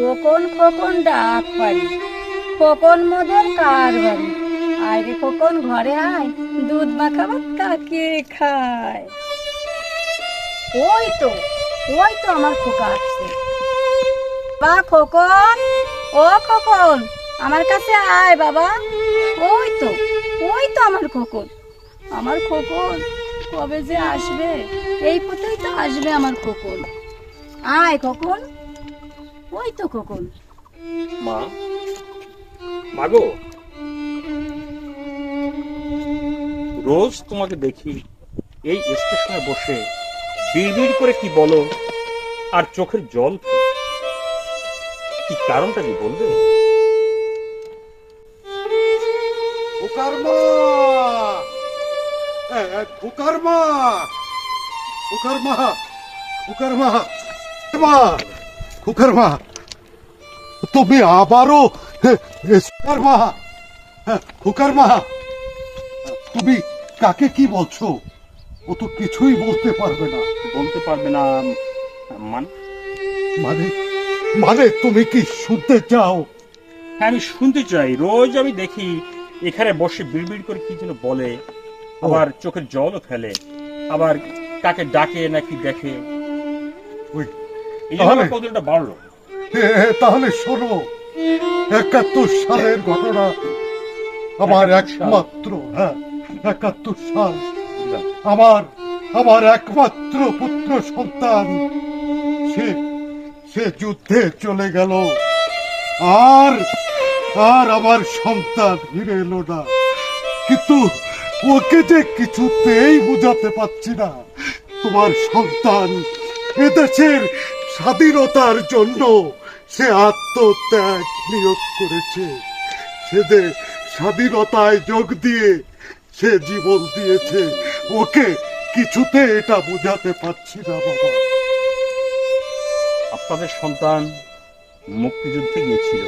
খোকন খোকন ডাক পারি খোকন মোদের কার বাড়ি আয় রে খোকন, ঘরে আয়, দুধ মাখাবার কাকে খায়। ওই তো ওই তো আমার খোকা আসছে। বা খোকন, ও খোকন, আমার কাছে আয় বাবা। ওই তো ওই তো আমার খোকন। আমার খোকন, কবে যে আসবে? এই পথেই তো আসবে আমার খোকন। আয় খোকন। ওই তো খোকন মা? মাগো? রোজ তোমাকে দেখি এই স্টেশনে বসে বিড়বিড় করে কি বলো আর চোখের জল। কি কারণটা কি বলবে? খোকার মা! এ, এ, খোকার মা তুমি আবারও খোকার মা খোকার মা তুমি কাকে কি বলছো? ও তো কিছুই বলতে পারবে না। বলতে পারবে না মান? মানে মানে তুমি কি শুনতে চাও? হ্যাঁ আমি শুনতে চাই। রোজ আমি দেখি এখানে বসে বিড়বিড় করে কি যেন বলে। আবার চোখের জলও ফেলে। আবার কাকে ডাকে নাকি দেখে। ওই তাহলে? কৌতূহলটা বাড়লো। তাহলে শোনো একাত্তর সালের ঘটনা আমার একমাত্র হ্যাঁ একাত্তর সাল। আমার আমার একমাত্র পুত্র সন্তান সে সে যুদ্ধে চলে গেল। আর আর আমার সন্তান ফিরে এলো না। কিন্তু ওকে যে কিছুতেই বুঝাতে পারছি না। তোমার সন্তান এদেশের স্বাধীনতার জন্য সে আত্মত্যাগ নিয়োগ করেছে। সে যে স্বাধীনতায় যোগ দিয়ে সে জীবন দিয়েছে। ওকে কিছুতে এটা বোঝাতে পারছি না, বাবা। আপনাদের সন্তান মুক্তিযুদ্ধে গিয়েছিল।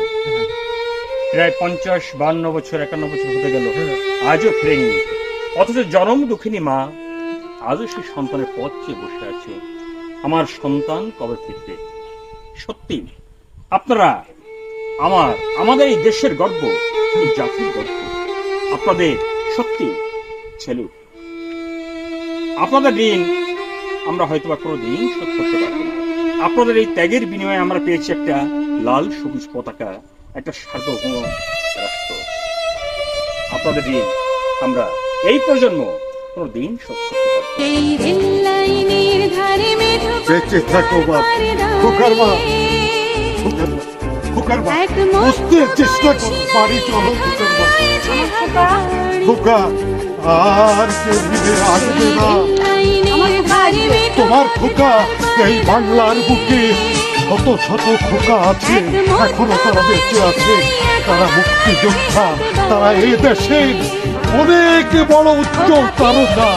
প্রায় পঞ্চাশ, বান্ন বছর, একান্ন বছর হতে গেল। আজও ফেরেনি। অথচ জনম দুঃখিনী মা আজও সেই সন্তানের পথ চেয়ে বসে আছে। আমার সন্তান কবে ফিরবে? সত্যি, আপনারা আমার, আমাদের এই দেশের গর্ব জাতির গর্ব। আপনাদের সত্যি ছেলে আপনাদের ঋণ আমরা হয়তো বা কোনো দিন শোধ করতে পারব না। আপনাদের এই ত্যাগের বিনিময়ে আমরা পেয়েছি একটা লাল সবুজ পতাকা, একটা সার্বভৌম রাষ্ট্র। আপনাদের ঋণ আমরা এই প্রজন্ম কোনো দিন শোধ করতে পারব বেঁচে থাকো বাপ খোকার মা। খোকার মা। বুঝতে চেষ্টা করো বাড়ি চলো খোকার মা। খোকা। আর কেউ ফিরে আসবে না। তোমার খোকা এই বাংলার বুকে শত শত খোকা আছে। এখনও তারা বেঁচে আছে। তারা মুক্তিযোদ্ধা। তারা এই দেশের অনেক বড় উজ্জ্বল তারকা।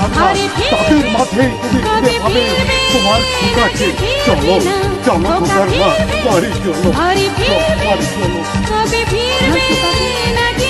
তাদের মাঝে তুমি ফিরে পাবে। তোমার খোকাকে চলো চলো খোকার মা বাড়ি চলো বাড়ি চলো। নাকি